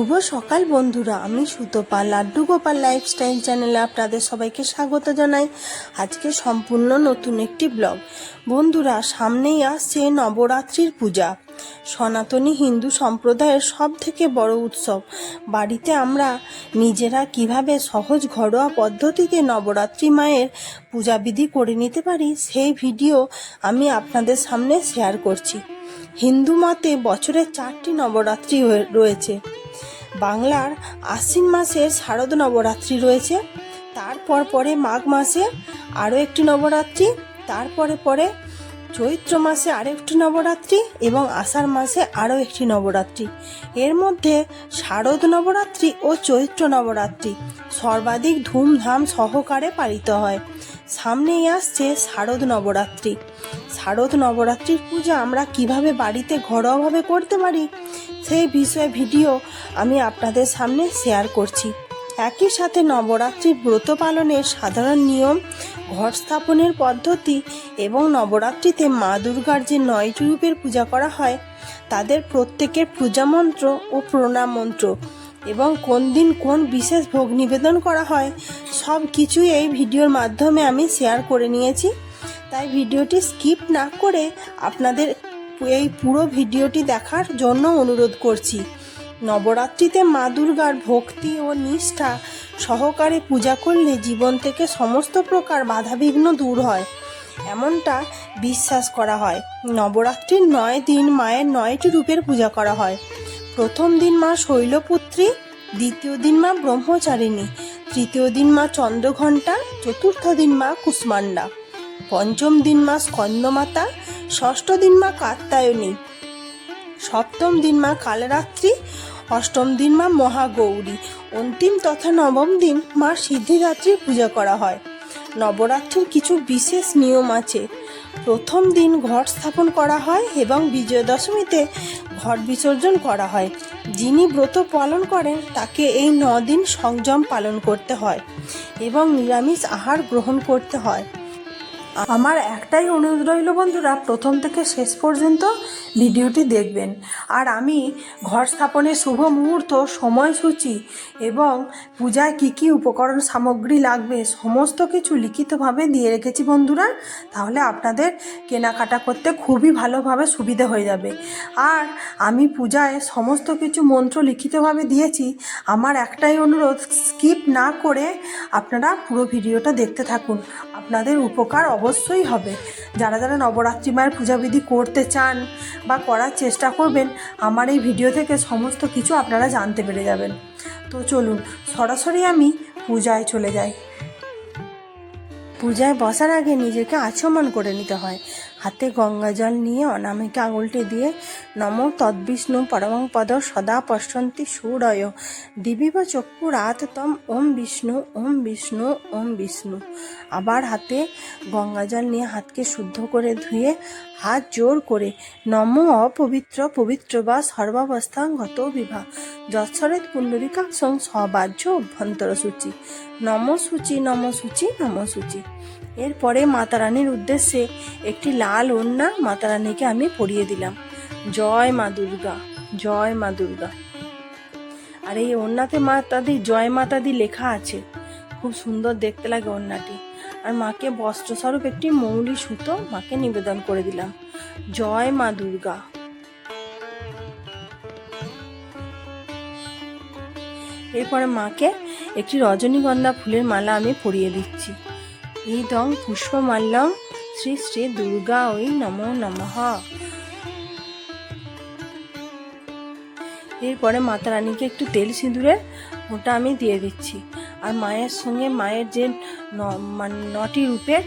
শুভ সকাল বন্ধুরা, আমি সুতপা লাড্ডু গোপাল লাইফস্টাইল চ্যানেলে আপনাদের সবাইকে স্বাগত জানাই। আজকে সম্পূর্ণ নতুন একটি ব্লগ। বন্ধুরা, সামনেই আসছে নবরাত্রির পূজা। সনাতনী হিন্দু সম্প্রদায়ের সব থেকে বড় উৎসব। বাড়িতে আমরা নিজেরা কীভাবে সহজ ঘরোয়া পদ্ধতিতে নবরাত্রি মায়ের পূজাবিধি করে নিতে পারি, সেই ভিডিও আমি আপনাদের সামনে শেয়ার করছি। হিন্দু মতে বছরে চারটি নবরাত্রি রয়েছে। বাংলার আশ্বিন মাসে শারদ নবরাত্রি রয়েছে। তারপর পরে মাঘ মাসে আরও একটি নবরাত্রি, তারপরে পরে চৈত্র মাসে আরেকটি নবরাত্রি এবং আষাঢ় মাসে আরও একটি নবরাত্রি। এর মধ্যে শারদ নবরাত্রি ও চৈত্র নবরাত্রি সর্বাধিক ধুমধাম সহকারে পালিত হয়। সামনেই আসছে শারদ নবরাত্রি। শারদ নবরাত্রির পূজা আমরা কীভাবে বাড়িতে ঘরোয়াভাবে করতে পারি, সেই বিষয়ে ভিডিও আমি আপনাদের সামনে শেয়ার করছি। একই সাথে নবরাত্রির ব্রত পালনের সাধারণ নিয়ম ঘট স্থাপনের পদ্ধতি এবং নবরাত্রিতে মা দুর্গার যে নয়টি রূপের পূজা করা হয়, তাদের প্রত্যেকের পূজা মন্ত্র ও প্রণাম মন্ত্র। এবং কোন দিন কোন বিশেষ ভোগ নিবেদন করা হয়, সব কিছুই এই ভিডিওর মাধ্যমে আমি শেয়ার করে নিয়েছি। তাই ভিডিওটি স্কিপ না করে আপনাদের এই পুরো ভিডিওটি দেখার জন্য অনুরোধ করছি। নবরাত্রিতে মা দুর্গার ভক্তি ও নিষ্ঠা সহকারে পূজা করলে জীবন থেকে সমস্ত প্রকার বাধাবিঘ্ন দূর হয়, এমনটা বিশ্বাস করা হয়। নবরাত্রির নয় দিন মায়ের নয়টি রূপের পূজা করা হয়। প্রথম দিন মা শৈলপুত্রী, দ্বিতীয় দিন মা ব্রহ্মচারিণী, তৃতীয় দিন মা চন্দ্রঘণ্টা, চতুর্থ দিন মা কুষ্মান্ডা পঞ্চম দিন মা স্কন্দমাতা, ষষ্ঠ দিন মা কাত্তায়নী সপ্তম দিন মা কালরাত্রি, অষ্টম দিন মা মহাগৌরী, অন্তিম তথা নবম দিন মা সিদ্ধিদাত্রীর পূজা করা হয়। নবরাত্রির কিছু বিশেষ নিয়ম আছে। প্রথম দিন ঘট স্থাপন করা হয় এবং বিজয়া দশমীতে ঘট বিসর্জন করা হয়। যিনি ব্রত পালন করেন, তাকে এই দিন সংযম পালন করতে হয় এবং নিরামিষ আহার গ্রহণ করতে হয়। আমার একটাই অনুরোধ রইল বন্ধুরা, প্রথম থেকে শেষ পর্যন্ত ভিডিওটি দেখবেন। আর আমি ঘর স্থাপনের শুভ মুহূর্ত, সময়সূচি এবং পূজায় কী কী উপকরণ সামগ্রী লাগবে সমস্ত কিছু লিখিতভাবে দিয়ে রেখেছি বন্ধুরা, তাহলে আপনাদের কেনাকাটা করতে খুবই ভালোভাবে সুবিধে হয়ে যাবে। আর আমি পূজায় সমস্ত কিছু মন্ত্র লিখিতভাবে দিয়েছি, আমার একটাই অনুরোধ, স্কিপ না করে আপনারা পুরো ভিডিওটা দেখতে থাকুন। আপনাদের উপকার অবশ্যই হবে। যারা যারা নবরাত্রি মায়ের পূজাবিধি করতে চান বা করার চেষ্টা করবেন, আমার এই ভিডিও থেকে সমস্ত কিছু আপনারা জানতে পেরে যাবেন। তো চলুন, সরাসরি আমি পূজায় চলে যাই। পূজায় বসার আগে নিজেকে আচমন করে নিতে হয়। হাতে গঙ্গা জল নিয়ে অনামিকা আঙুলটি দিয়ে, নম তদ্বিষ্ণু পরমং পদ সদা পশ্যন্তি সুরয়। দিবিব চক্ষু রাত তম ওম বিষ্ণু ওম বিষ্ণু ওম বিষ্ণু। আবার হাতে গঙ্গা জল নিয়ে হাতকে শুদ্ধ করে ধুয়ে, হাত জোর করে, নম অপবিত্র, পবিত্র বা সর্বাবস্থা গত বিভা। যৎসরেত পুণ্ডরিকাক্ষং সবাহ্য অভ্যন্তর সূচি নম সূচি নম সূচি নম সূচি। এরপরে মাতারানীর উদ্দেশ্যে একটি লাল ওন্না মাতারানীকে আমি পরিয়ে দিলাম। জয় মা দুর্গা, জয় মা দুর্গা। আর এই ওন্নাতে মাতাদি জয় মাতাদি লেখা আছে। খুব সুন্দর দেখতে লাগে ওন্নাটি আর মাকে বস্ত্রস্বরূপ একটি মৌলি সুতো মাকে নিবেদন করে দিলাম। জয় মা দুর্গা। এরপরে মাকে একটি রজনীগন্ধা ফুলের মালা আমি পরিয়ে দিচ্ছি। ইদং পুষ্পমাল্যম শ্রী শ্রী দুর্গা ওই নমো নমঃ। এরপরে মাতা রানীকে একটু তেল সিঁদুরে ওটা আমি দিয়ে দিচ্ছি। আর মায়ের সঙ্গে মায়ের যে মানে নটি রূপের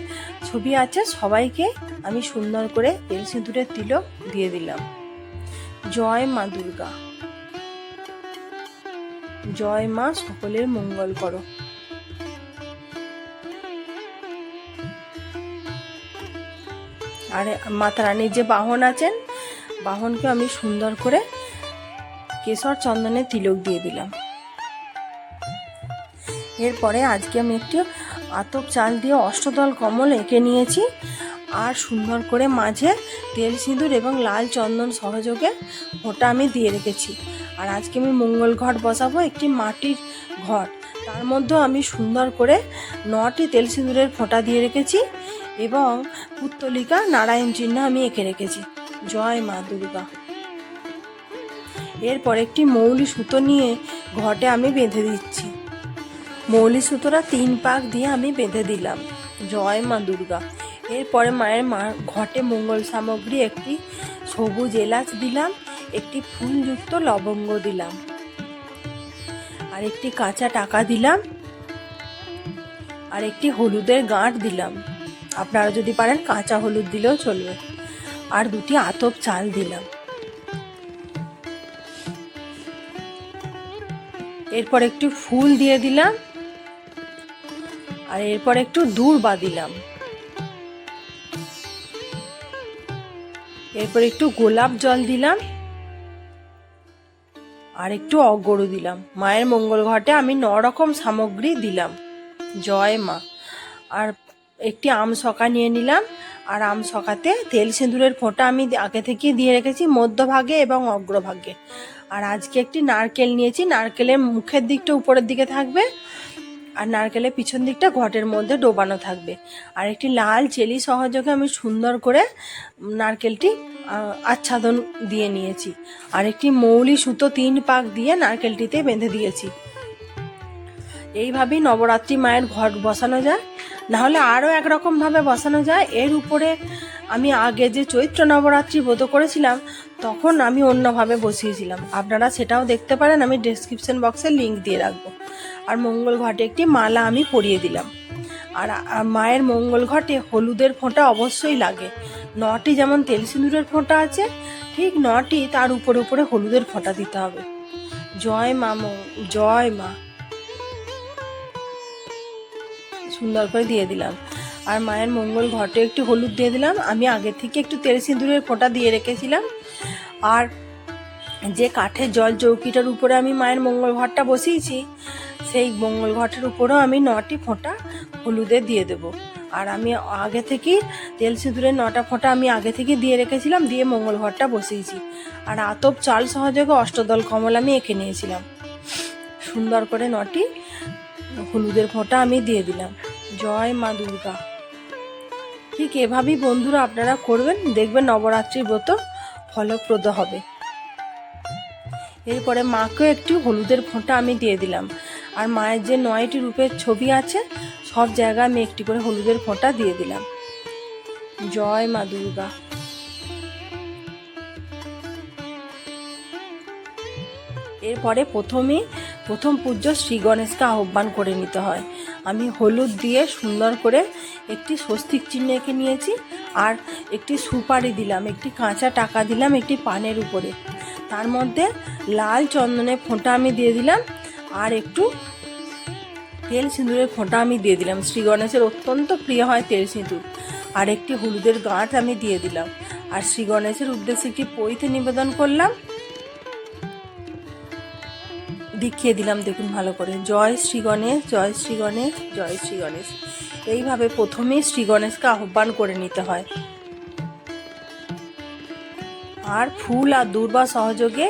ছবি আছে, সবাইকে আমি সুন্দর করে তেল সিঁদুরের তিলক দিয়ে দিলাম। জয় মা দুর্গা। জয় মা, সকলের মঙ্গল করো। আর, মাতা রানীর যে বাহন আছেন, বাহনকে আমি সুন্দর করে কেশর চন্দনের তিলক দিয়ে দিলাম। এরপরে আজকে আমি একটি আতপ চাল দিয়ে অষ্টদল কমল এঁকে নিয়েছি আর সুন্দর করে মাঝে তেল সিঁদুর এবং লাল চন্দন সহযোগে ওটা আমি দিয়ে রেখেছি। আর আজকে আমি মঙ্গল ঘট বসাবো একটি মাটির ঘট। তার মধ্যেও আমি সুন্দর করে নটি তেল সিঁদুরের ফোঁটা দিয়ে রেখেছি। এবং পুত্তলিকা নারায়ণ চিহ্ন আমি এঁকে রেখেছি। জয় মা দুর্গা। এরপর একটি মৌলি সুতো নিয়ে ঘটে আমি বেঁধে দিচ্ছি। মৌলি সুতোটা তিন পাক দিয়ে আমি বেঁধে দিলাম। জয় মা দুর্গা। এরপরে মায়ের মা ঘটে মঙ্গল সামগ্রী, একটি সবুজ এলাচ দিলাম, একটি ফুলযুক্ত লবঙ্গ দিলাম, আর একটি কাঁচা টাকা দিলাম, আর একটি হলুদের গাঁট দিলাম। আপনারা যদি পারেন কাঁচা হলুদ দিলেও চলবে। আর দুটি আতপ চাল দিলাম। এরপর একটু ফুল দিয়ে দিলাম। আর এরপর একটু দূর বা দিলাম। এরপর একটু গোলাপ জল দিলাম। আর একটু অগরু দিলাম। মায়ের মঙ্গল ঘটে আমি ন রকম সামগ্রী দিলাম। জয় মা। আর একটি আম সকা নিয়ে নিলাম, আর আম সকাতে তেল সিঁদুরের ফোঁটা আমি আগে থেকে দিয়ে রেখেছি মধ্যভাগে এবং অগ্রভাগে। আর আজকে একটি নারকেল নিয়েছি, নারকেলের মুখের দিকটা উপরের দিকে থাকবে, আর নারকেলের পিছন দিকটা ঘটের মধ্যে ডোবানো থাকবে। আর একটি লাল চেলি সহযোগে আমি সুন্দর করে নারকেলটি আচ্ছাদন দিয়ে নিয়েছি। আর একটি মৌলি সুতো তিন পাক দিয়ে নারকেলটিতে বেঁধে দিয়েছি। এইভাবেই নবরাত্রি মায়ের ঘট বসানো যায়। নাহলে আরও একরকমভাবে বসানো যায়। এর উপরে আমি আগে যে চৈত্র নবরাত্রি ব্রত করেছিলাম, তখন আমি অন্যভাবে বসিয়েছিলাম। আপনারা সেটাও দেখতে পারেন, আমি ডেসক্রিপশন বক্সে লিংক দিয়ে রাখব। আর মঙ্গল ঘটে একটি মালা আমি পরিয়ে দিলাম। আর মায়ের মঙ্গল ঘটে হলুদের ফোঁটা অবশ্যই লাগে। নটি যেমন তেল সিঁদুরের ফোঁটা আছে, ঠিক নটি তার উপরে উপরে হলুদের ফোঁটা দিতে হবে। জয় মা জয় মা। সুন্দর করে দিয়ে দিলাম। আর মায়ের মঙ্গল ঘটে একটু হলুদ দিয়ে দিলাম। আমি আগে থেকে একটু তেল সিঁদুরের ফোঁটা দিয়ে রেখেছিলাম। আর যে কাঠের জল চৌকিটার উপরে আমি মায়ের মঙ্গল ঘরটা বসিয়েছি, সেই মঙ্গল ঘটের উপরেও আমি নটি ফোঁটা হলুদে দিয়ে দেবো। আর আমি আগে থেকেই তেল সিঁদুরের নটা ফোঁটা আমি আগে থেকে দিয়ে রেখেছিলাম, দিয়ে মঙ্গল ঘরটা বসিয়েছি। আর আতপ চাল সহযোগে অষ্টদল কমল আমি এঁকে নিয়েছিলাম। সুন্দর করে নটি হলুদের ফোঁটা আমি দিয়ে দিলাম। জয় মা দুর্গা। ঠিক এভাবেই বন্ধুরা আপনারা করবেন। দেখবেন নবরাত্রির ব্রত ফলপ্রদ হবে। এরপরে মাকেও একটু হলুদের ফোঁটা আমি দিয়ে দিলাম। আর মায়ের যে নয়টি রূপের ছবি আছে, সব জায়গায় আমি একটি করে হলুদের ফোঁটা দিয়ে দিলাম। জয় মা দুর্গা। এরপরে প্রথমে প্রথম পূজ্য শ্রী গণেশকে আহ্বান করে নিতে হয়। আমি হলুদ দিয়ে সুন্দর করে একটি স্বস্তিক চিহ্ন এঁকে নিয়েছি আর একটি সুপারি দিলাম, একটি কাঁচা টাকা দিলাম, একটি পানের উপরে। তার মধ্যে লাল চন্দনের ফোঁটা আমি দিয়ে দিলাম আর একটু তেল সিঁদুরের ফোঁটা আমি দিয়ে দিলাম। শ্রী গণেশের অত্যন্ত প্রিয় হয় তেল সিঁদুর আর একটি হলুদের গাঁট আমি দিয়ে দিলাম। আর শ্রী গণেশের উদ্দেশ্যে একটি পৈতে নিবেদন করলাম। দেখিয়ে দিলাম, দেখুন ভালো করে। জয় শ্রী গণেশ, জয় শ্রী গণেশ, জয় শ্রী গণেশ। এইভাবে প্রথমেই শ্রী গণেশকে আহ্বান করে নিতে হয়। আর ফুল আর দুর্বা সহযোগে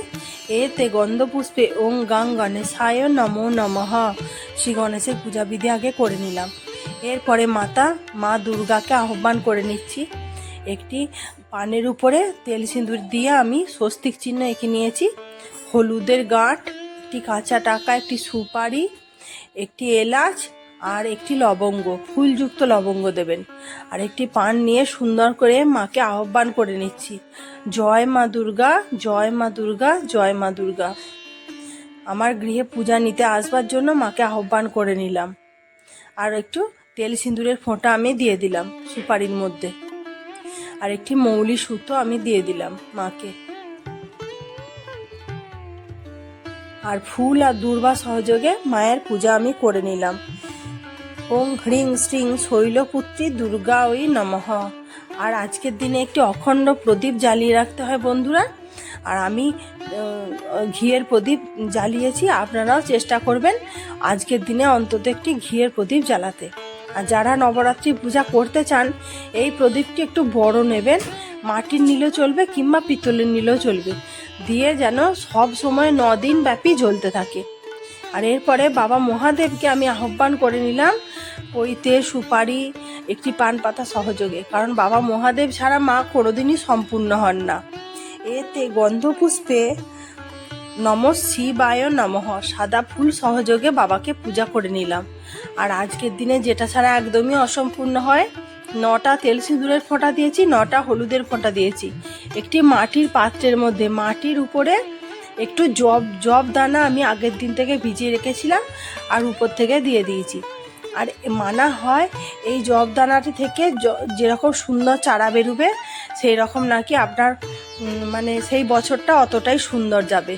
এতে গন্ধপুষ্পে ওং গাং গণেশায় নমো নমঃ শ্রী গণেশের পূজাবিধি আগে করে নিলাম। এরপরে মাতা, মা দুর্গাকে আহ্বান করে নিচ্ছি। একটি পানের উপরে তেল সিঁদুর দিয়ে আমি স্বস্তিক চিহ্ন এঁকে নিয়েছি। হলুদের গাঁট একটি কাঁচা টাকা, একটি সুপারি, একটি এলাচ আর একটি লবঙ্গ, ফুলযুক্ত লবঙ্গ দেবেন। আর একটি পান নিয়ে সুন্দর করে মাকে আহ্বান করে নিচ্ছি, জয় মা দুর্গা, জয় মা দুর্গা, জয় মা দুর্গা। আমার গৃহে পূজা নিতে আসবার জন্য মাকে আহ্বান করে নিলাম। আর একটু তেল সিঁদুরের ফোঁটা আমি দিয়ে দিলাম সুপারির মধ্যে। আর একটি মৌলি সুতো আমি দিয়ে দিলাম মাকে। আর ফুল আর দুর্বা সহযোগে মায়ের পূজা আমি করে নিলাম। ওং হ্রিং শ্রিং শৈলপুত্রী দুর্গা ওই নমঃ। আর আজকের দিনে একটি অখণ্ড প্রদীপ জ্বালিয়ে রাখতে হয় বন্ধুরা। আর আমি ঘিয়ের প্রদীপ জ্বালিয়েছি, আপনারাও চেষ্টা করবেন আজকের দিনে অন্তত একটি ঘিয়ের প্রদীপ জ্বালাতে। আর যারা নবরাত্রি পূজা করতে চান, এই প্রদীপটি একটু বড় নেবেন। মাটির নিলেও চলবে কিংবা পিতলের নিলেও চলবে। দিয়ে যেন সব সময় দিন ব্যাপী জ্বলতে থাকে। আর এরপরে বাবা মহাদেবকে আমি আহ্বান করে নিলাম পইতে সুপারি একটি পান পাতা সহযোগে, কারণ বাবা মহাদেব ছাড়া মা কোনোদিনই সম্পূর্ণ হন না। এতে গন্ধপুষ্পে নম শিবায় নমঃ, সাদা ফুল সহযোগে বাবাকে পূজা করে নিলাম। আর আজকের দিনে যেটা ছাড়া একদমই অসম্পূর্ণ হয় নটা তেল সিঁদুরের ফোঁটা দিয়েছি, নটা হলুদের ফোঁটা দিয়েছি। একটি মাটির পাত্রের মধ্যে, মাটির উপরে একটু জব জব দানা আমি আগের দিন থেকে ভিজিয়ে রেখেছিলাম আর উপর থেকে দিয়ে দিয়েছি। আর মানা হয় এই জব দানাটি থেকে যেরকম সুন্দর চারা বেরোবে, সেই রকম নাকি আপনার মানে সেই বছরটা অতটাই সুন্দর যাবে।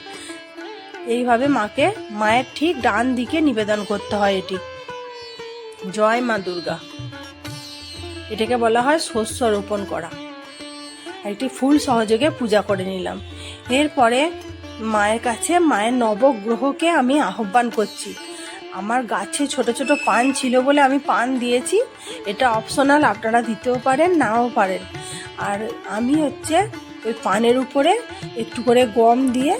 এইভাবে মাকে, মায়ের ঠিক ডান দিকে নিবেদন করতে হয় এটি। জয় মা দুর্গা। এটাকে বলা হয় শস্য রোপণ করা। একটি ফুল সহযোগে পূজা করে নিলাম। এরপরে মায়ের কাছে, মায়ের নবগ্রহকে আমি আহ্বান করছি। আমার গাছে ছোট ছোট পান ছিল বলে আমি পান দিয়েছি। এটা অপশনাল আপনারা দিতেও পারেন, নাও পারেন। আর আমি হচ্ছে ওই পানের উপরে একটু করে গম দিয়ে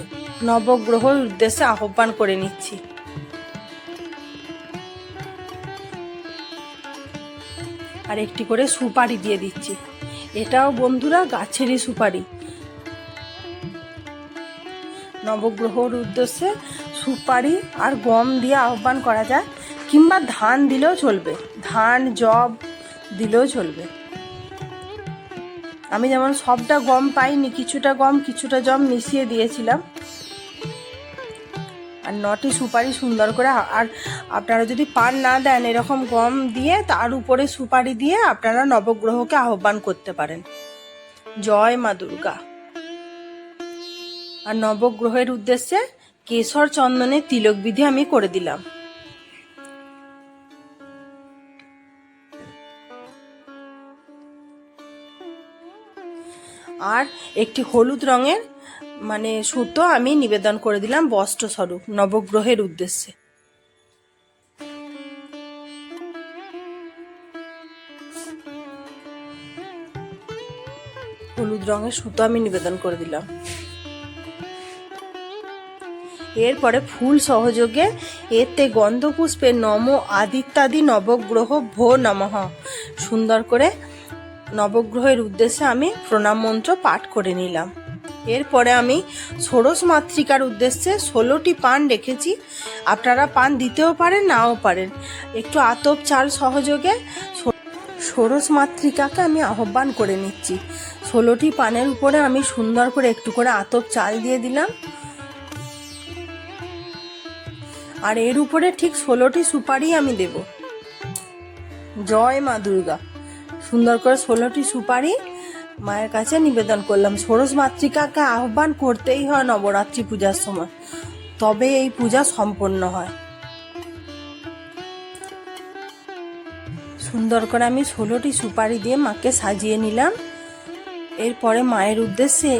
নবগ্রহর উদ্দেশ্যে আহ্বান করে নিচ্ছি। আর একটি করে সুপারি দিয়ে দিচ্ছি। এটাও বন্ধুরা গাছেরই সুপারি। নবগ্রহর উদ্দেশ্যে সুপারি আর গম দিয়ে আহ্বান করা যায়, কিংবা ধান দিলেও চলবে। ধান জব দিলেও চলবে। আমি যেমন সবটা গম পাইনি, কিছুটা গম, কিছুটা জম মিশিয়ে দিয়েছিলাম। আর নটি সুপারি সুন্দর করে আর আপনারা যদি পান না দেন এরকম গম দিয়ে, তার উপরে সুপারি দিয়ে আপনারা নবগ্রহকে আহ্বান করতে পারেন। জয় মা দুর্গা। আর নবগ্রহের উদ্দেশ্যে কেশর চন্দনের তিলক বিধি আমি করে দিলাম। আর একটি হলুদ রঙের মানে সুতো আমি নিবেদন করে দিলাম বস্ত্র স্বরূপ নবগ্রহের উদ্দেশ্যে। হলুদ রঙের সুতো আমি নিবেদন করে দিলাম। এরপরে ফুল সহযোগে এতে গন্ধপুষ্পে নম আদিত্যাদি নবগ্রহ ভো নমঃ। সুন্দর করে নবগ্রহের উদ্দেশ্যে আমি প্রণাম মন্ত্র পাঠ করে নিলাম। এরপরে আমি ষোড়শ মাতৃকার উদ্দেশ্যে ষোলোটি পান রেখেছি। আপনারা পান দিতেও পারেন, নাও পারেন। একটু আতপ চাল সহযোগে ষোড়শ মাতৃকাকে আমি আহ্বান করে নিচ্ছি। ষোলোটি পানের উপরে আমি সুন্দর করে একটু করে আতপ চাল দিয়ে দিলাম। আর এর উপরে ঠিক ষোলোটি সুপারি আমি দেব। জয় মা দুর্গা। সুন্দর করে ষোলোটি সুপারি মায়ের কাছে নিবেদন করলাম, ষোড়শ মাতৃকাকে আহ্বান করতেই হয় নবরাত্রি পূজার সময়। তবে এই পূজা সম্পন্ন হয়। সুন্দর করে আমি ষোলোটি সুপারি দিয়ে মাকে সাজিয়ে নিলাম। এরপরে মায়ের উদ্দেশ্যে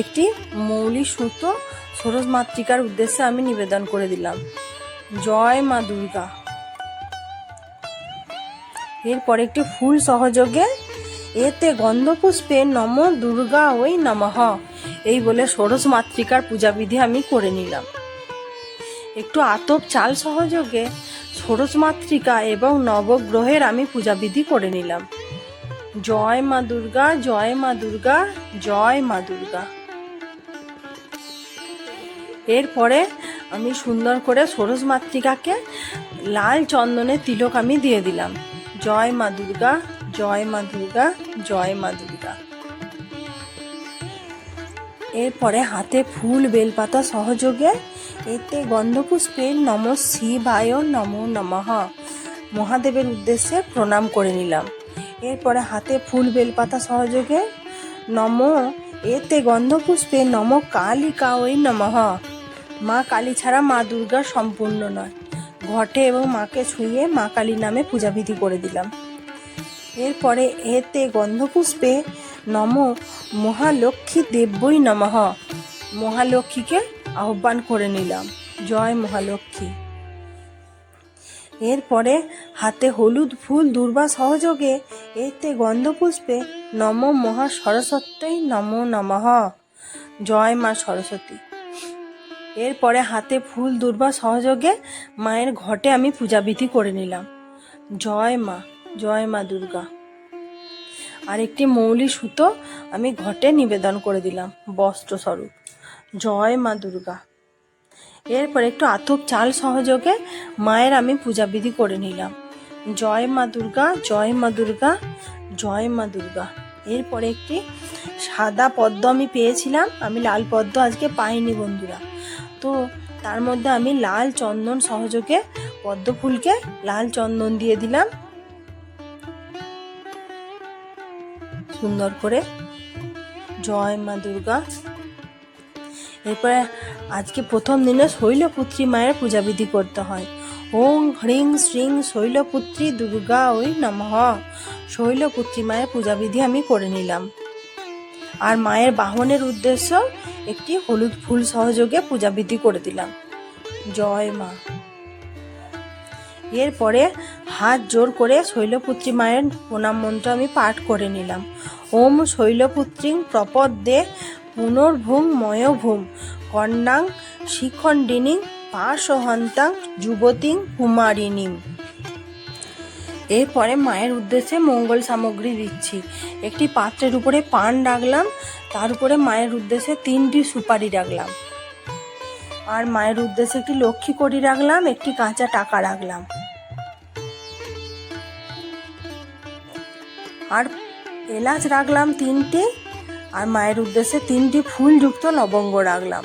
একটি মৌলি সুতো ষোড়শ মাতৃকার উদ্দেশ্যে আমি নিবেদন করে দিলাম, জয় মা দুর্গা। এরপর একটি ফুল সহযোগে এতে গন্ধপুষ্পে নম দুর্গা ওই নমঃ। এই বলে ষোড়শ মাতৃকার পূজাবিধি আমি করে নিলাম। একটু আতপ চাল সহযোগে ষোড়শ মাতৃকা এবং নবগ্রহের আমি পূজাবিধি করে নিলাম। জয় মা দুর্গা, জয় মা দুর্গা, জয় মা দুর্গা। এরপরে আমি সুন্দর করে ষোড়শ মাতৃকাকে লাল চন্দনের তিলক আমি দিয়ে দিলাম। জয় মা দুর্গা জয় মা দুর্গা, জয় মা দুর্গা। এরপরে হাতে ফুল, বেলপাতা সহযোগে এতে গন্ধপুষ্পে নম শিবায় নমো নমঃ। মহাদেবের উদ্দেশ্যে প্রণাম করে নিলাম। এরপরে হাতে ফুল, বেলপাতা সহযোগে নম, এতে গন্ধপুষ্পে নম কালিকা ওই নমঃ। মা কালী ছাড়া মা দুর্গা সম্পূর্ণ নয়। ঘটে এবং মাকে ছুঁয়ে মা কালী নামে পূজাবিধি করে দিলাম। এরপরে এতে গন্ধপুষ্পে নম মহালক্ষ্মী দেব্যই নমঃ। মহালক্ষ্মীকে আহ্বান করে নিলাম। জয় মহালক্ষ্মী। এরপরে হাতে হলুদ ফুল দুর্বা সহযোগে এতে গন্ধপুষ্পে নম মহা সরস্বতী নম নমঃ। জয় মা সরস্বতী। এরপরে হাতে ফুল দুর্বা সহযোগে মায়ের ঘটে আমি পূজাবিধি করে নিলাম। জয় মা। জয় মা দুর্গা। আর একটি মৌলি সুতো আমি ঘটে নিবেদন করে দিলাম, বস্ত্রস্বরূপ। জয় মা দুর্গা। এরপর একটু আতপ চাল সহযোগে মায়ের আমি পূজাবিধি করে নিলাম। জয় মা দুর্গা, জয় মা দুর্গা, জয় মা দুর্গা। এরপরে একটি সাদা পদ্ম আমি পেয়েছিলাম, আমি লাল পদ্ম আজকে পাইনি বন্ধুরা। তো তার মধ্যে আমি লাল চন্দন সহযোগে পদ্ম ফুলকে লাল চন্দন দিয়ে দিলাম সুন্দর করে। জয় মা দুর্গা। এরপরে আজকে প্রথম দিনে শৈলপুত্রী মায়ের পূজাবিধি করতে হয়। ওং হ্রিং শ্রিং শৈলপুত্রী দুর্গা ওই নমঃ। শৈলপুত্রী মায়ের পূজাবিধি আমি করে নিলাম। আর মায়ের বাহনের উদ্দেশ্য একটি হলুদ ফুল সহযোগে পূজাবিধি করে দিলাম। জয় মা। এরপরে হাত জোর করে শৈলপুত্রী মায়ের প্রণাম মন্ত্র আমি পাঠ করে নিলাম। ওম শৈলপুত্রী প্রপদ্যে পুনর্ভূম ময়ভূম কন্যাং শিখণ্ডিনী পাশহন্তাং যুবতীং কুমারিণীম এরপরে মায়ের উদ্দেশ্যে মঙ্গল সামগ্রী দিচ্ছি। একটি পাত্রের উপরে পান রাখলাম, তার উপরে মায়ের উদ্দেশ্যে তিনটি সুপারি রাখলাম। আর মায়ের উদ্দেশ্যে একটি লক্ষ্মী কড়ি রাখলাম, একটি কাঁচা টাকা রাখলাম। আর এলাচ রাখলাম তিনটি, আর মায়ের উদ্দেশ্যে তিনটি ফুলযুক্ত লবঙ্গ রাখলাম।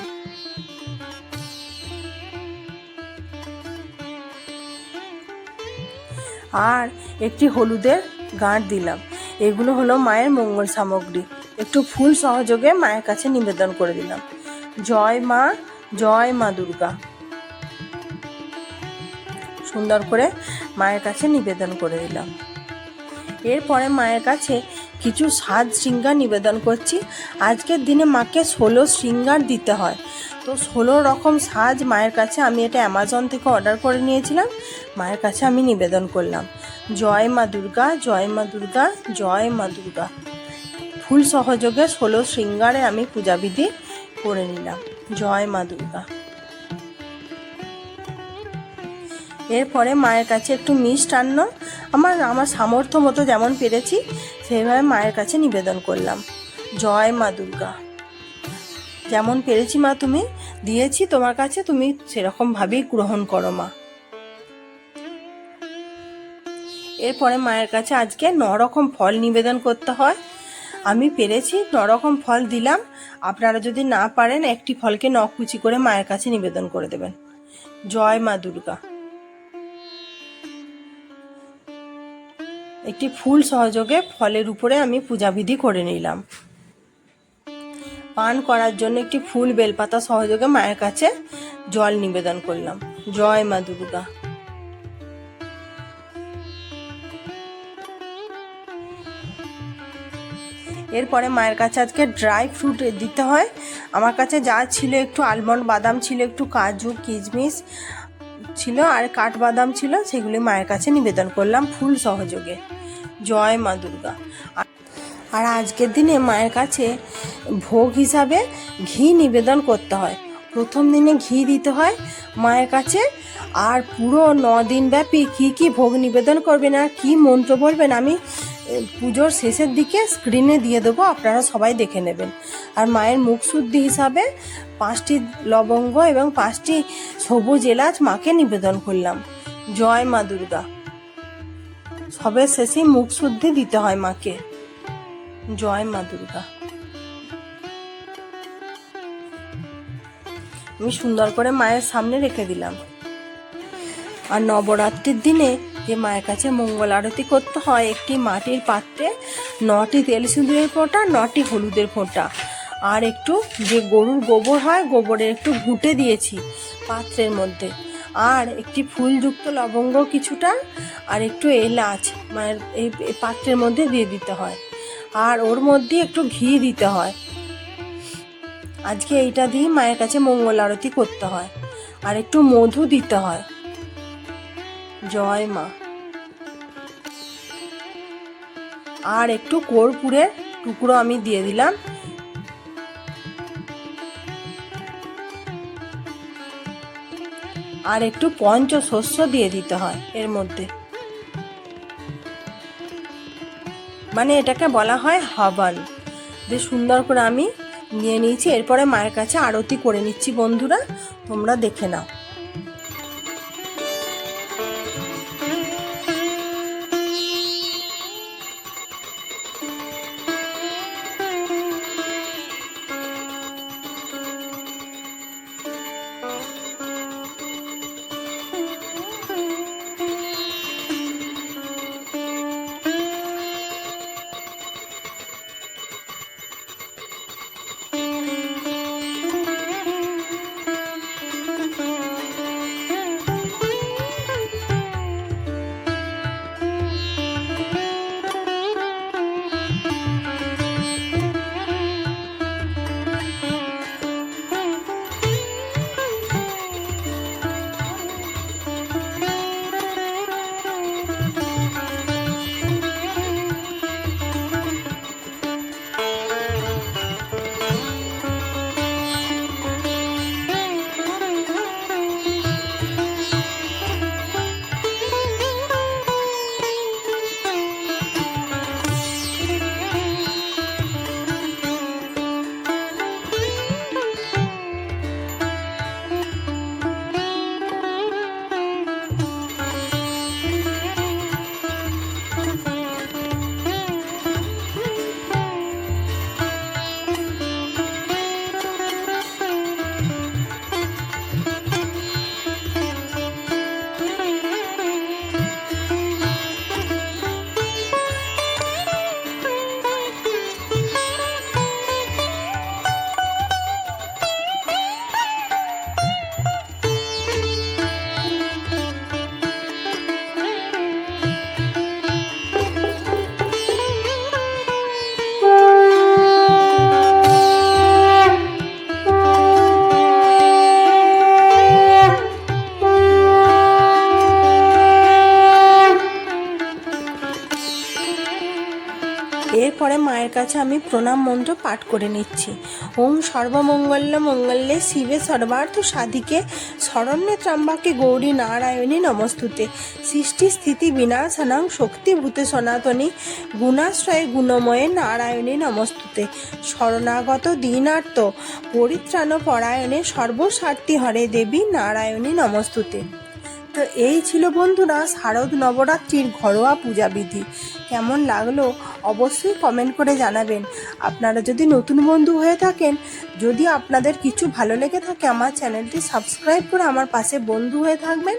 আর একটি হলুদের গাঁট দিলাম। এগুলো হলো মায়ের মঙ্গল সামগ্রী। একটু ফুল সহযোগে মায়ের কাছে নিবেদন করে দিলাম। জয় মা জয় মা দুর্গা। সুন্দর করে মায়ের কাছে নিবেদন করে দিলাম। এরপরে মায়ের কাছে কিছু সাজ শৃঙ্গার নিবেদন করছি। আজকের দিনে মাকে ষোলো শৃঙ্গার দিতে হয়। তো ষোলো রকম সাজ মায়ের কাছে আমি এটা অ্যামাজন থেকে অর্ডার করে নিয়েছিলাম। মায়ের কাছে আমি নিবেদন করলাম। জয় মা দুর্গা, জয় মা দুর্গা, জয় মা দুর্গা। ফুল সহযোগে ষোলো শৃঙ্গারে আমি পূজাবিধি করে নিলাম। জয় মা দুর্গা। এরপরে মায়ের কাছে একটু মিষ্টান্ন আমার আমার সামর্থ্য মতো যেমন পেরেছি, সেইভাবে মায়ের কাছে নিবেদন করলাম। জয় মা দুর্গা। যেমন পেরেছি মা তুমি, দিয়েছি তোমার কাছে, তুমি সেরকমভাবেই গ্রহণ করো মা। এরপরে মায়ের কাছে আজকে ন রকম ফল নিবেদন করতে হয়। আমি পেরেছি ন রকম ফল দিলাম। আপনারা যদি না পারেন, একটি ফলকে ন কুচি করে মায়ের কাছে নিবেদন করে দেবেন। জয় মা দুর্গা। একটি ফুল সহযোগে ফলের উপরে আমি পূজাবিধি করে নিলাম। পান করার জন্য একটি ফুল বেলপাতা সহযোগে মায়ের কাছে জল নিবেদন করলাম। জয় মা দুর্গা। এরপরে মায়ের কাছে আজকে ড্রাই ফ্রুট দিতে হয়। আমার কাছে যা ছিল একটু আলমন্ড বাদাম ছিল, একটু কাজু, কিশমিশ ছিল আর কাঠবাদাম ছিল, সেগুলি মায়ের কাছে নিবেদন করলাম ফুল সহযোগে। জয় মা দুর্গা। আর আজকের দিনে মায়ের কাছে ভোগ হিসাবে ঘি নিবেদন করতে হয়। প্রথম দিনে ঘি দিতে হয় মায়ের কাছে, আর পুরো ন দিন ব্যাপী কী কী ভোগ নিবেদন করবেন আর কী মন্ত্র বলবেন আমি পুজোর শেষের দিকে স্ক্রিনে দিয়ে দেবো, আপনারা সবাই দেখে নেবেন। আর মায়ের মুখশুদ্ধি হিসাবে পাঁচটি লবঙ্গ এবং পাঁচটি সবুজ এলাচ মাকে নিবেদন করলাম। জয় মা দুর্গা। সবের শেষে মুখ শুদ্ধি দিতে হয় মাকে। জয় মা দুর্গা। আমি সুন্দর করে মায়ের সামনে রেখে দিলাম। আর নবরাত্রির দিনে যে মায়ের কাছে মঙ্গল আরতি করতে হয়। একটি মাটির পাত্রে নটি তেল সিঁদুরের ফোঁটা, নটি হলুদের ফোঁটা। আর একটু যে গরুর গোবর হয়, গোবরের একটু ঘুঁটে দিয়েছি পাত্রের মধ্যে। আর একটি ফুলযুক্ত লবঙ্গ কিছুটা আর একটু এলাচ মায়ের এই পাত্রের মধ্যে দিয়ে দিতে হয়। আর ওর মধ্যে একটু ঘি দিতে হয়। আজকে এইটা দিয়ে মায়ের কাছে মঙ্গল আরতি করতে হয়। আর একটু মধু দিতে হয়। জয় মা। আর একটু কর্পূরের টুকরো আমি দিয়ে দিলাম। আর একটু পঞ্চ শস্য দিয়ে দিতে হয় এর মধ্যে। মানে এটাকে বলা হয় হবন যে সুন্দর করে আমি নিয়ে নিয়েছি। এরপরে মায়ের কাছে আরতি করে নিচ্ছি বন্ধুরা, তোমরা দেখে নাও। কাছে আমি প্রণাম মন্ত্র পাঠ করে নিচ্ছি। ওম সর্বমঙ্গল্য মঙ্গল্যে শিবে সর্বার্থ সাধিকে, শরণ্যে ত্রাম্বাকে গৌরী নারায়ণী নমস্তুতে। সৃষ্টি স্থিতি বিনাশানাং শক্তিভূতে সনাতনী, গুণাশ্রয়ে গুণময়ে নারায়ণী নমস্তুতে। শরণাগত দীনার্থ পরিত্রাণ পরায়ণে সর্বস্বার্থী হরে দেবী নারায়ণী নমস্তুতে। তো এই ছিল বন্ধুরা শারদ নবরাত্রির ঘরোয়া পূজাবিধি। কেমন লাগল অবশ্যই কমেন্ট করে জানাবেন। আপনারা যদি নতুন বন্ধু হয়ে থাকেন, যদি আপনাদের কিছু ভালো লেগে থাকে, আমার চ্যানেলটি সাবস্ক্রাইব করে আমার পাশে বন্ধু হয়ে থাকবেন।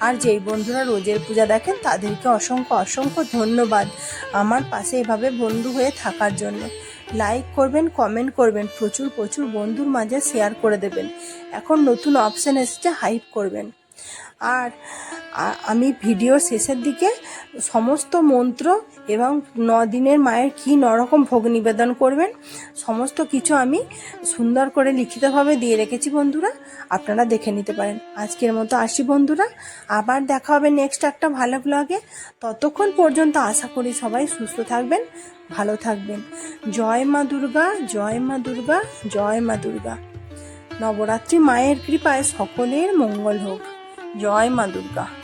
আর যেই বন্ধুরা রোজের পূজা দেখেন, তাদেরকে অসংখ্য অসংখ্য ধন্যবাদ আমার পাশে এভাবে বন্ধু হয়ে থাকার জন্য। লাইক করবেন কমেন্ট করবেন, প্রচুর প্রচুর বন্ধুর মাঝে শেয়ার করে দেবেন। এখন নতুন অপশান এসেছে হাইপ করবেন। আর আমি ভিডিও শেষের দিকে সমস্ত মন্ত্র এবং ন দিনের মায়ের কী নরকম ভোগ নিবেদন করবেন, সমস্ত কিছু আমি সুন্দর করে লিখিতভাবে দিয়ে রেখেছি বন্ধুরা, আপনারা দেখে নিতে পারেন। আজকের মতো আসি বন্ধুরা, আবার দেখা হবে নেক্সট একটা ভালো ব্লগে ততক্ষণ পর্যন্ত আশা করি সবাই সুস্থ থাকবেন, ভালো থাকবেন। জয় মা দুর্গা, জয় মা দুর্গা, জয় মা দুর্গা। নবরাত্রি মায়ের কৃপায় সকলের মঙ্গল হোক। জয় মা দুর্গা